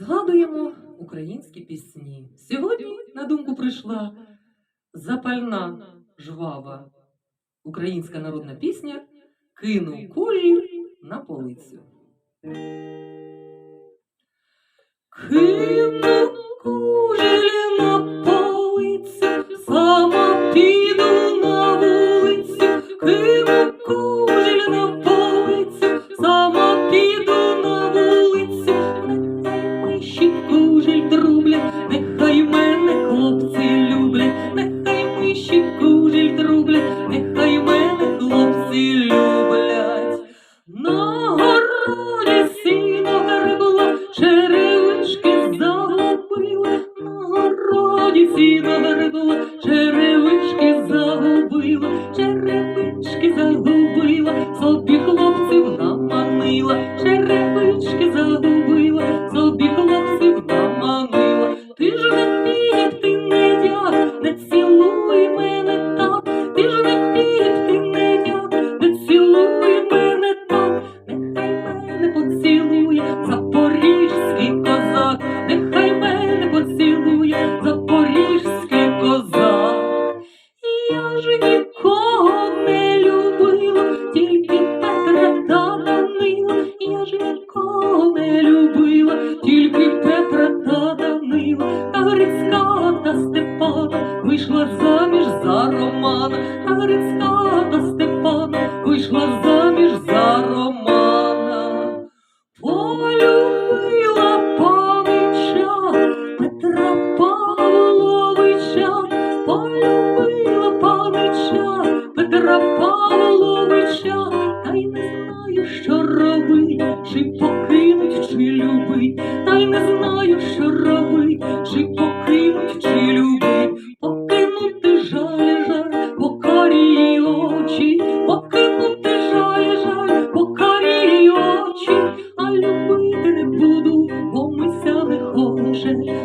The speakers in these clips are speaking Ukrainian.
Згадуємо українські пісні. Сьогодні на думку прийшла запальна жвава українська народна пісня Кинув кожі на полицю. Кинув друблять, нехай мене хлопці люблять. На городі сіно гребло, черевички загубила, на городі сіно гребло, черевички загубила, черевички загубила, собі хлопців наманила, черевички загубила, собі хлопців наманила. Ти ж не піп, ти не дяк, не цілуй Я ж нікого не любила, тільки Петра та Данила. Я ж нікого не любила, тільки Петра та Данила. Та Грицька та Степана вийшла заміж за Романа, та Грицька та Степана вийшла заміж за Романа. Полюбила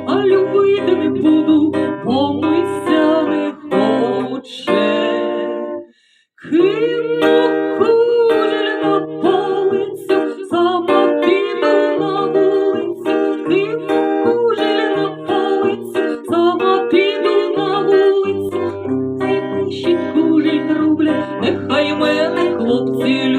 а любити не буду, бо мися не хоче. Кину кужель на полицю, сама піду на вулицю, кину кужель на полицю, сама піду на вулицю, нехай миші кужель друблять, нехай мене хлопці